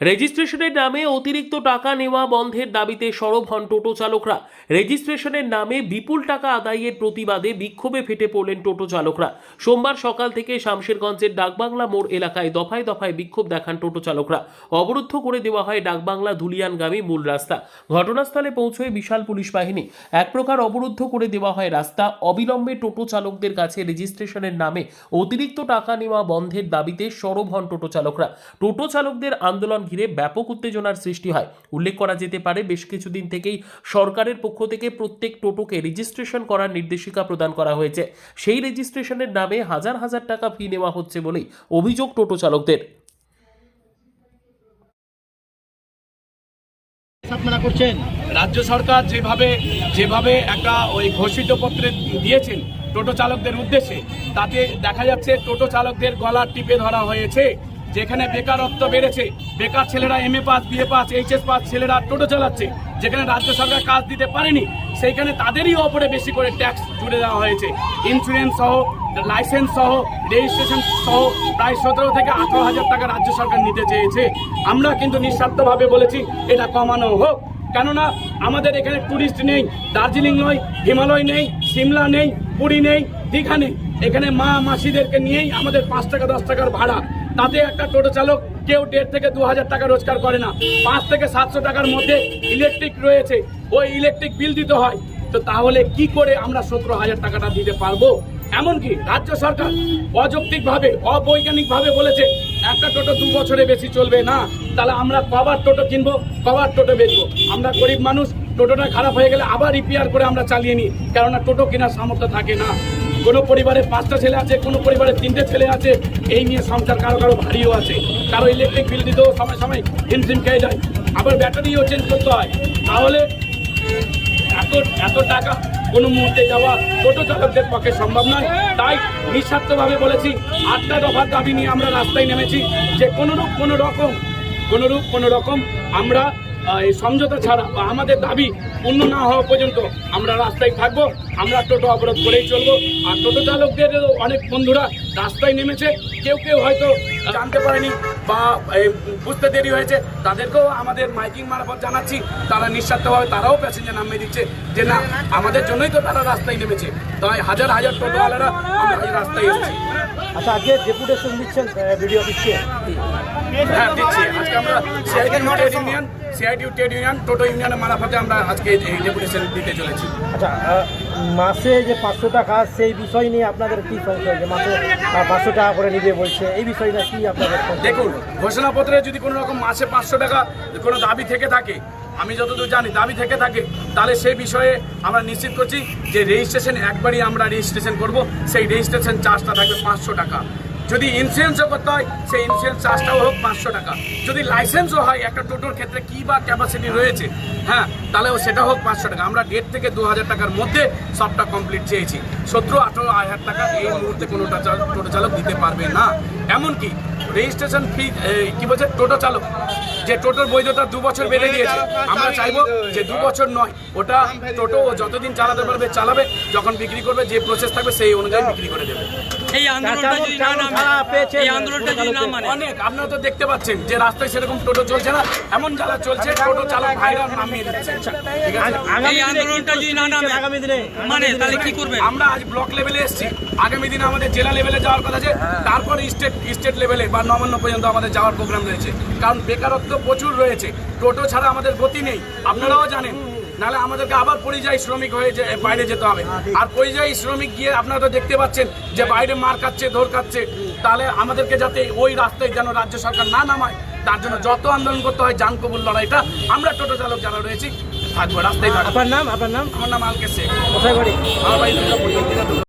রেজিস্ট্রেশনের নামে অতিরিক্ত টাকা নেওয়া বন্ধের দাবিতে সরব হন টোটো চালকরা। রেজিস্ট্রেশনের নামে বিপুল টাকা আদায়ের প্রতিবাদে বিক্ষোভে ফেটে পড়লেন টোটো চালকরা। সোমবার সকাল থেকে শামশেরগঞ্জের ডাকবাংলা মোড় এলাকায় দফায় দফায় বিক্ষোভ দেখান টোটো চালকরা। অবরুদ্ধ করে দেওয়া হয় ডাকবাংলা ধুলিয়ানগামী মূল রাস্তা। ঘটনাস্থলে পৌঁছয় বিশাল পুলিশ বাহিনী এক প্রকার অবরুদ্ধ করে দেওয়া হয় রাস্তা। অবিলম্বে টোটো চালকদের কাছে রেজিস্ট্রেশনের নামে অতিরিক্ত টাকা নেওয়া বন্ধের দাবিতে সরব হন টোটো চালকরা। টোটো চালকদের আন্দোলন ঘিরে ব্যাপক উত্তেজনার সৃষ্টি হয়। উল্লেখ করা যেতে পারে বেশ কিছুদিন থেকেই সরকারের পক্ষ থেকে প্রত্যেক টোটোকে রেজিস্ট্রেশন করার নির্দেশিকা প্রদান করা হয়েছে। সেই রেজিস্ট্রেশনের নামে হাজার হাজার টাকা ফি নেওয়া হচ্ছে বলেই অভিযোগ টোটো চালকদের। করছেন? রাজ্য সরকার যেভাবে যেভাবে একটা ওই ঘোষিত পত্রে দিয়েছেন টোটো চালকদের উদ্দেশ্যে তাতে দেখা যাচ্ছে টোটো চালকদের গলা টিপে ধরা হয়েছে। যেখানে বেকারত্ব বেড়েছে, বেকার ছেলেরা M A pass BA pass HS pass ছেলেরা টোটো চালাচ্ছে, যেখানে রাজ্য সরকার কাজ দিতে পারেনি, সেইখানে তাদেরই ওপরে বেশি করে ট্যাক্স জুড়ে দেওয়া হয়েছে। ইন্স্যুরেন্স সহ লাইসেন্স সহ রেজিস্ট্রেশন সহ, প্রায় সতেরো থেকে আঠারো হাজার টাকা রাজ্য সরকার নিতে চেয়েছে। আমরা কিন্তু নিঃস্বার্থভাবে বলেছি, এটা কমানো হোক। কেননা, আমাদের এখানে টুরিস্ট নেই, দার্জিলিং নয়, হিমালয় নেই, সিমলা নেই, পুরী নেই, দীঘা নেই। এখানে মা মাসিদেরকে নিয়েই আমাদের পাঁচ টাকা, দশ টাকার ভাড়া। তাতে একটা টোটো চালক কেউ দেড় থেকে দু হাজার টাকা রোজগার করে না। পাঁচ থেকে সাতশো টাকার মধ্যে ইলেকট্রিক রয়েছে। ওই ইলেকট্রিক বিল দিতে হয়। তো তাহলে কি করে আমরা সতেরো হাজার টাকাটা দিতে পারব? এমনকি রাজ্য সরকার অযৌক্তিকভাবে, অবৈজ্ঞানিকভাবে বলেছে, একটা টোটো দু বছরে বেশি চলবে না। তাহলে আমরা কবার টোটো কিনবো, কবার টোটো বেচবো। আমরা গরিব মানুষ, টোটোটা খারাপ হয়ে গেলে আবার রিপেয়ার করে আমরা চালিয়ে নিই। কেননা টোটো কেনার সামর্থ্য থাকে না। কোনো পরিবারে পাঁচটা ছেলে আছে, কোনো পরিবারে তিনটে ছেলে আছে, এই নিয়ে সংসার কারও কারও ভারীও আছে। কারও ইলেকট্রিক বিল দিতেও সময় সময় হিমশিম খেয়ে যায়। আবার ব্যাটারিও চেঞ্জ করতে হয়। তাহলে এত এত টাকা কোনো মুহূর্তে যাওয়া টোটো চালকদের পক্ষে সম্ভব নয়। তাই নিঃস্বার্থভাবে বলেছি, আটটা দফার দাবি নিয়ে আমরা রাস্তায় নেমেছি যে কোনোরূপ কোনো রকম, কোনোরূপ কোনো রকম আমরা এই সমঝোতা ছাড়া বা আমাদের দাবি পূর্ণ না হওয়া পর্যন্ত আমরা রাস্তায় থাকব আমরা টোটো অবরোধ করেই চলবো। আর টোটো চালকদের অনেক বন্ধুরা রাস্তায় নেমেছে কেউ কেউ হয়তো জানতে পারেনি বা বুঝতে দেরি হয়েছে। তাদেরকেও আমাদের মাইকিং মারফত জানাচ্ছি তারা নিঃস্বার্থভাবে তারাও প্যাসেঞ্জার নামিয়ে দিচ্ছে যে না আমাদের জন্যই তো তারা রাস্তায় নেমেছে। তাই হাজার হাজার টোটোওয়ালারা আমরা রাস্তায় এসেছি। আচ্ছা আজকে ডেপুটেশন দিচ্ছেন ভিডিও অফিসকে হ্যাঁ দিচ্ছি। আজকে আমরা CIT union CIT trade union টোটো ইউনিয়নের মারফতে আমরা আজকে এই ডেপুটেশন দিতে চলেছি। আচ্ছা মাসে যে পাঁচশো টাকা সেই বিষয় নিয়ে আপনাদের কি সংশয় যে মাসে পাঁচশো টাকা করে নিবে বলছে এই বিষয়টা কি আপনাদের দেখুন ঘোষণাপত্রে যদি কোনো রকম মাসে পাঁচশো টাকা কোনো দাবি থেকে থাকে আমি যতদূর জানি দাবি থেকে থাকে তাহলে সেই বিষয়ে আমরা নিশ্চিত করছি যে রেজিস্ট্রেশন একবারই আমরা রেজিস্ট্রেশন করব। সেই রেজিস্ট্রেশন চার্জটা থাকবে পাঁচশো টাকা। যদি ইন্স্যুরেন্সও করতে হয়, সেই ইন্স্যুরেন্স চার্জটাও হোক পাঁচশো টাকা। যদি লাইসেন্সও হয়, একটা টোটোর ক্ষেত্রে কী বা ক্যাপাসিটি রয়েছে হ্যাঁ তাহলেও সেটা হোক পাঁচশো টাকা। আমরা দেড় থেকে দু হাজার টাকার মধ্যে সবটা কমপ্লিট চেয়েছি। সতেরো, আঠেরো হাজার টাকা এই মুহূর্তে কোনোটা টোটো চালক দিতে পারবে না। এমনকি রেজিস্ট্রেশন ফি কী বলছে? টোটো চালক যে টোটোর বৈধতা দু বছর বেড়ে গিয়েছে আমরা চাইব যে দু বছর নয় ওটা টোটো ও যতদিন চালাতে পারবে চালাবে। যখন বিক্রি করবে যে প্রসেস থাকবে সেই অনুযায়ী বিক্রি করে দেবে। এই আন্দোলনটা যদি না কেমন নামে ছাড়া পেয়েছেন এই আন্দোলনটা যদি না মানে। অনেক আপনারা তো দেখতে পাচ্ছেন যে রাস্তায় সেরকম টোটো চলছে না। এমন জ্বালা চলছে টোটো চালক ভাইরা নামিয়ে দিচ্ছে। ঠিক আছে? আগামী এই আন্দোলনটা যদি না নামে আগামী দিনে? মানে তাহলে কি করবে? আমরা আজ ব্লক লেভেলে এসেছি। আগামী দিনে আমাদের জেলা লেভেলে যাওয়ার কথা আছে তারপরে স্টেট স্টেট লেভেলে বা নবান্ন পর্যন্ত আমাদের যাওয়ার প্রোগ্রাম রয়েছে। কারণ বেকারত্ব প্রচুর রয়েছে। টোটো ছাড়া আমাদের গতি নেই। আপনারাও জানেন। নাহলে আমাদেরকে আবার পরিযায়ী শ্রমিক হয়ে যে বাইরে যেতে হবে। আর পরিযায়ী শ্রমিক গিয়ে আপনারা তো দেখতে পাচ্ছেন যে বাইরে মার খাচ্ছে ধর খাচ্ছে। তাহলে আমাদেরকে যাতে ওই রাস্তায় যেন রাজ্য সরকার না নামায় তার জন্য যত আন্দোলন করতে হয় জান কবুল লড়াইটা আমরা টোটো চালক যারা রয়েছি থাকব রাস্তায় আপনার নাম? আপনার নাম? আমার নাম আলকে শেখ। কোথায় বাড়ি? আমার বাড়ি